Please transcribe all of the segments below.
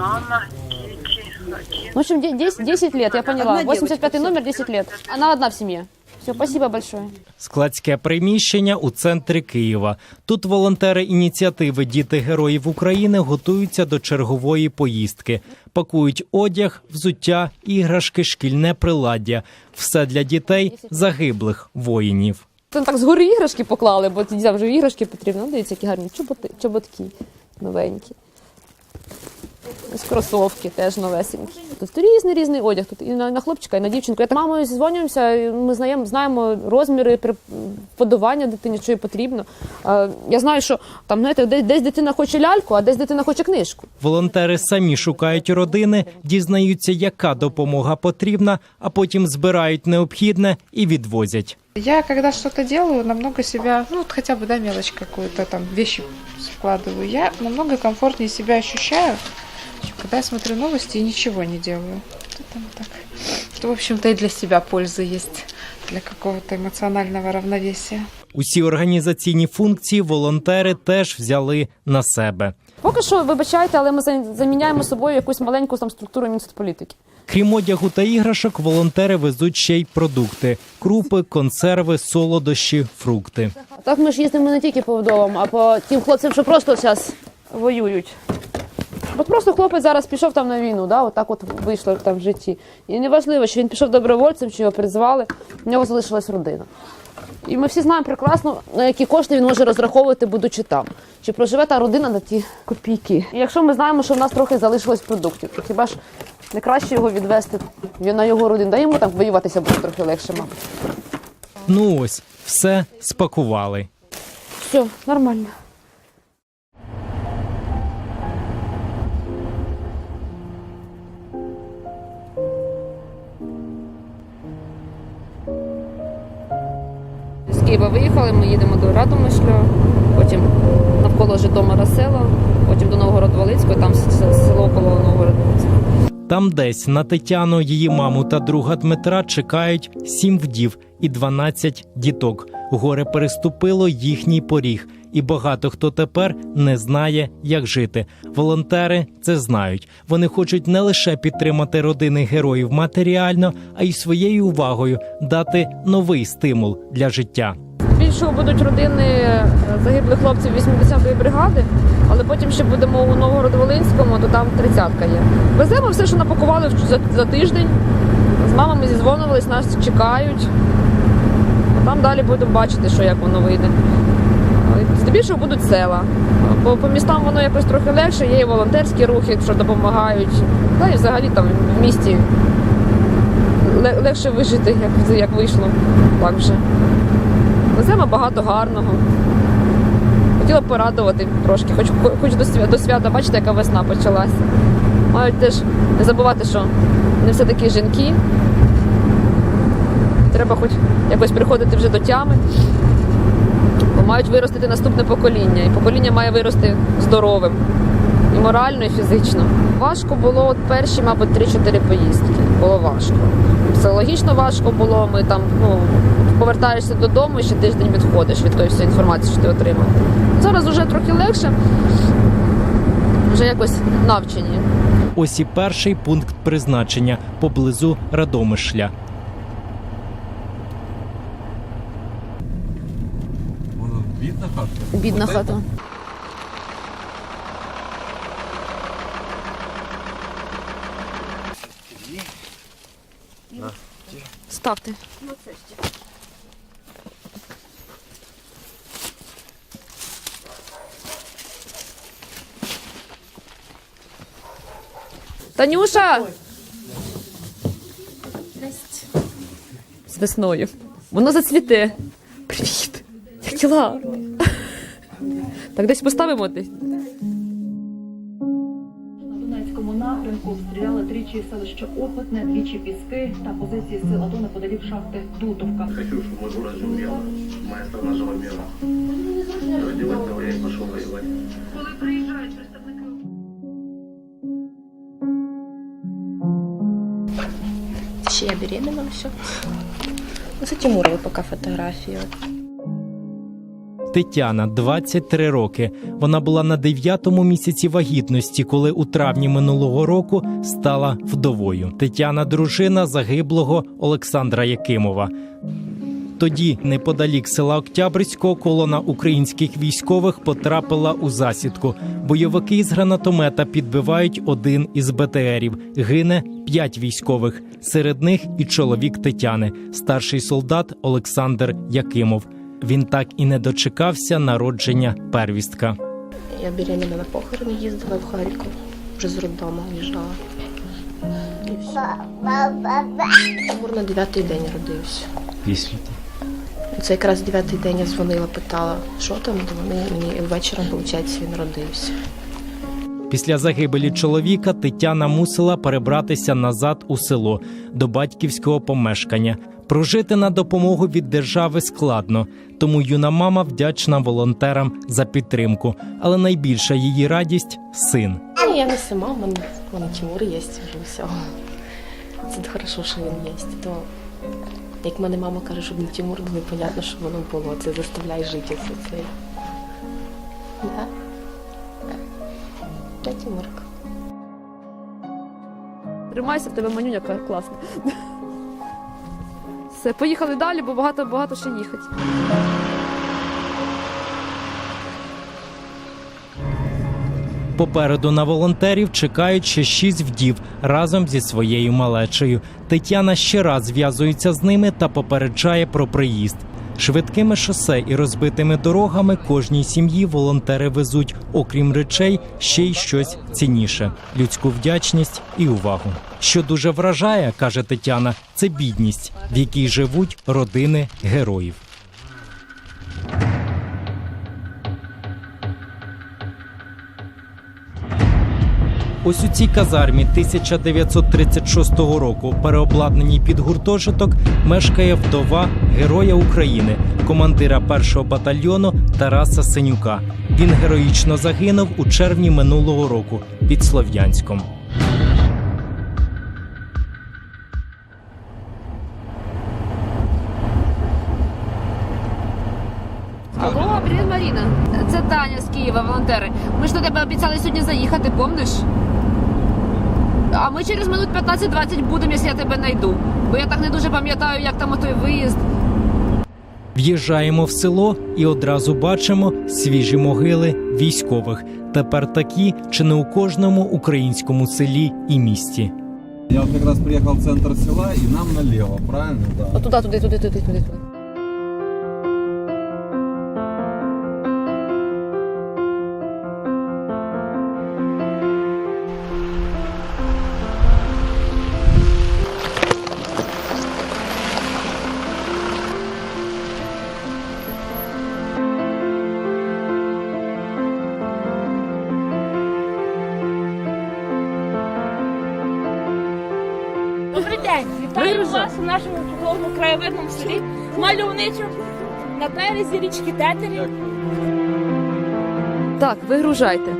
мама, дети, отец. В общем, 10, 10 лет, я поняла. Одна 85 девочка, номер, 10 лет. Она одна в семье. Все, спасибо большое. Складське приміщення у центрі Києва. Тут волонтери ініціативи Діти Героїв України готуються до чергової поїздки. Пакують одяг, взуття, іграшки, шкільне приладдя. Все для дітей загиблих воїнів. Там так згори іграшки поклали, бо дітям вже іграшки потрібно. Дивіться, які гарні чоботи, чоботки новенькі. Ось кросовки теж новесенькі. Тут різний різний одяг. Тут і на, на хлопчика, і на дівчинку. Я так мамою зізвонюємося, і ми знаємо, знаємо розміри вподобання дитині, що їй потрібно. Е, Я знаю, що там знаєте, десь, десь дитина хоче ляльку, а десь дитина хоче книжку. Волонтери самі шукають родини, дізнаються, яка допомога потрібна, а потім збирають необхідне и відвозять. Я когда что-то делаю, намного себя, ну вот хотя бы, да, мелочь какую-то там, вещи складываю, я намного комфортнее себя ощущаю, когда я смотрю новости и ничего не делаю. Это вот так. Что, в общем-то, и для себя польза есть, для какого-то эмоционального равновесия. Усі організаційні функції волонтери теж взяли на себе. Поки що, вибачайте, але ми заміняємо собою якусь маленьку там структуру Мінсоцполітики. Крім одягу та іграшок, волонтери везуть ще й продукти: крупи, консерви, солодощі, фрукти. Так ми ж їздимо не тільки по вдовам, а по тим хлопцям, що просто зараз воюють. От просто хлопець зараз пішов там на війну, да, отак от вийшло там в житті. І неважливо, чи він пішов добровольцем, чи його призвали, в нього залишилась родина. І ми всі знаємо прекрасно, на які кошти він може розраховувати, будучи там. Чи проживе та родина на ті копійки. І якщо ми знаємо, що в нас трохи залишилось продуктів, то хіба ж не краще його відвести на його родину? Да йому там воюватися буде трохи легше, мабуть. Ну ось, все спакували. Все, нормально. Києва виїхали, ми їдемо до Радомишля, потім навколо Житомира села, потім до Новгород Волицького, там село коло Новгород Волицького. Там десь на Тетяну, її маму та друга Дмитра чекають сім вдів і 12 діток. Горе переступило їхній поріг, і багато хто тепер не знає, як жити. Волонтери це знають. Вони хочуть не лише підтримати родини героїв матеріально, а й своєю увагою дати новий стимул для життя. Більшого будуть родини е, загиблих хлопців 80-ї бригади, але потім ще будемо у Новгород-Волинському, то там 30-ка є. Веземо все, що напакували за, за тиждень. З мамами зізвонювались, нас чекають. Там далі будемо бачити, що як воно вийде. Здебільшого будуть села. Бо по містам воно якось трохи легше, є і волонтерські рухи, що допомагають. Та і взагалі там в місті легше вижити, як, як вийшло. Так вже. Веземо багато гарного. Хотіла б порадувати трошки, хоч, хоч до, свята, до свята, бачите, яка весна почалася. Мають теж не забувати, що не все такі жінки. Треба хоч якось приходити вже до тями. Бо мають виростити наступне покоління. І покоління має вирости здоровим. І морально, і фізично. Важко було от перші, мабуть, 3-4 поїздки. Було важко. Психологічно важко було. Ми там, ну, повертаєшся додому і ще тиждень відходиш від тої всієї інформації, що ти отримав. Зараз вже трохи легше, вже якось навчені. Ось і перший пункт призначення поблизу Радомишля. Бідна хата. Ставте. Танюша! З весною. Воно зацвіте. Привіт! Як діла? Так десь поставимо десь. На Донецькому напрямку обстріляли тричі селище Охотне, двічі Піски та позиції сил АТО неподалік шахти Дутовка. Хочу, чтобы мой город мирно. Моя страна жила мирно. Родилась того, я и пошел воевать. Ще я беременна все. Ну, це Тимурові поки фотографії. Тетяна 23 роки. Вона була на дев'ятому місяці вагітності, коли у травні минулого року стала вдовою. Тетяна дружина загиблого Олександра Якимова. Тоді, неподалік села Октябрьського, колона українських військових потрапила у засідку. Бойовики з гранатомета підбивають один із БТРів. Гине п'ять військових. Серед них і чоловік Тетяни, старший солдат Олександр Якимов. Він так і не дочекався народження первістка. Я беременна на похорони їздила в Харків. Вже з роддому їжджала. Все. Тимур на дев'ятий день родився. Після Це якраз дев'ятий день я дзвонила, питала, що там, то вони мені вечором, виходить, він родився. Після загибелі чоловіка Тетяна мусила перебратися назад у село до батьківського помешкання. Прожити на допомогу від держави складно, тому юна мама вдячна волонтерам за підтримку. Але найбільша її радість син. Ні, я не сама, в мене, в мене Тимур є, вже все. Це хорошо, що він є. То, як мене мама каже, щоб не Тимур, то непонятно, що воно було. Це заставляє жити все це. Да? Я Тимурка. Тримайся, в тебе манюня класна. Все, поїхали далі, бо багато багато ще їхати. Попереду на волонтерів чекають ще шість вдів разом зі своєю малечею. Тетяна ще раз зв'язується з ними та попереджає про приїзд. Швидкими шосе і розбитими дорогами кожній сім'ї волонтери везуть, окрім речей, ще й щось цінніше людську вдячність і увагу. Що дуже вражає, каже Тетяна, це бідність, в якій живуть родини героїв. Ось у цій казармі 1936 року, переобладнаній під гуртожиток, мешкає вдова Героя України, командира першого батальйону Тараса Синюка. Він героїчно загинув у червні минулого року під Слов'янськом. Привіт, Маріна. Це Таня з Києва, волонтери. Ми ж до тебе обіцяли сьогодні заїхати, помниш? А ми через минут 15-20 будемо, якщо я тебе знайду. Бо я так не дуже пам'ятаю, як там отой виїзд. В'їжджаємо в село і одразу бачимо свіжі могили військових. Тепер такі чи не у кожному українському селі і місті. Я вот как раз приехал в центр села и нам налево, правильно? Да. Туди, туди, туди, туди, туди. туди. Вітаю вас у нашому чудовому краєвидному селі мальовничому на березі річки Тетері. Так, вигружайте.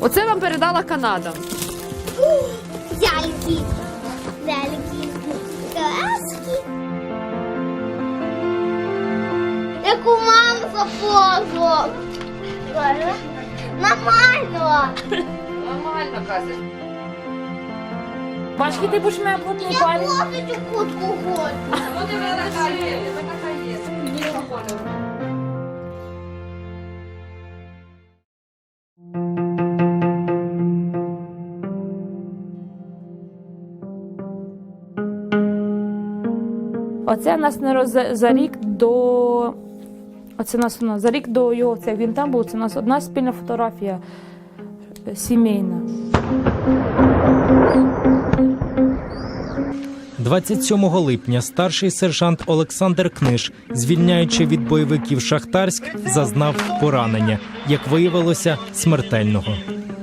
Оце вам передала Канада. Ляльки. Ляльки. Краски. Яку маму запозу. Нормально. Нормально, Кася. Бачки, ти будеш мене плотний Я палець. цю кутку хочу. Ну ти мене така є, ти така є. Білого кольору. Оце нас не роз... за рік до. Оце нас у нас за рік до його це він там був. Це у нас одна спільна фотографія е, сімейна. 27 липня старший сержант Олександр Книж, звільняючи від бойовиків Шахтарськ, зазнав поранення, як виявилося, смертельного.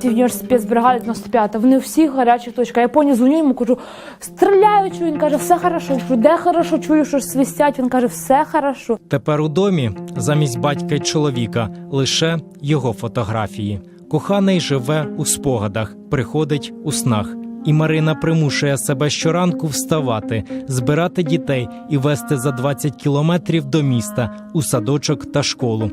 Нього спецбригади 95 вони всі гарячих точках. Я поні дзвоню йому, кажу, стріляю, чую. Він каже, все хорошо. Я де хорошо, чую, що свистять. Він каже, все хорошо. Тепер у домі замість батька й чоловіка лише його фотографії. Коханий живе у спогадах, приходить у снах. І Марина примушує себе щоранку вставати, збирати дітей і вести за 20 кілометрів до міста у садочок та школу.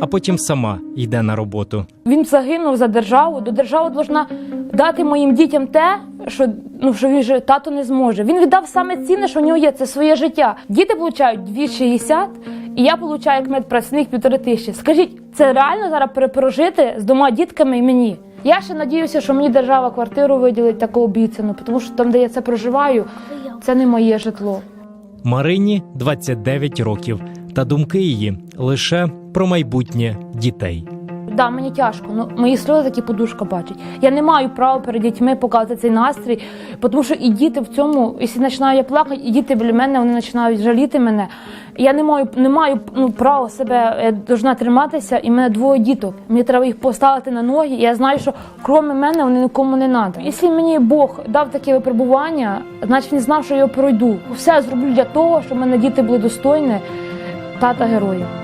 А потім сама йде на роботу. Він загинув за державу. До держава должна дати моїм дітям те, що ну що він же тато не зможе. Він віддав саме цінне, що в нього є, це своє життя. Діти получають 2,60, і я получаю як медпрацівник півтори тисячі. Скажіть, це реально зараз перепрожити з двома дітками і мені? Я ще надіюся, що мені держава квартиру виділить таку обіцяну, тому що там, де я це проживаю, це не моє житло. Марині 29 років, та думки її лише про майбутнє дітей. Да, мені тяжко. Ну мої сльози такі подушка бачить. Я не маю права перед дітьми показувати цей настрій, тому що і діти в цьому, якщо починаю я плакати, і діти біля мене вони починають жаліти мене. Я не маю, не маю ну, права себе я должна триматися, і в мене двоє діток. Мені треба їх поставити на ноги. І я знаю, що крім мене вони нікому не треба. Якщо мені Бог дав таке випробування, значить він знав, що я пройду. Все зроблю для того, щоб мене діти були достойні тата героїв.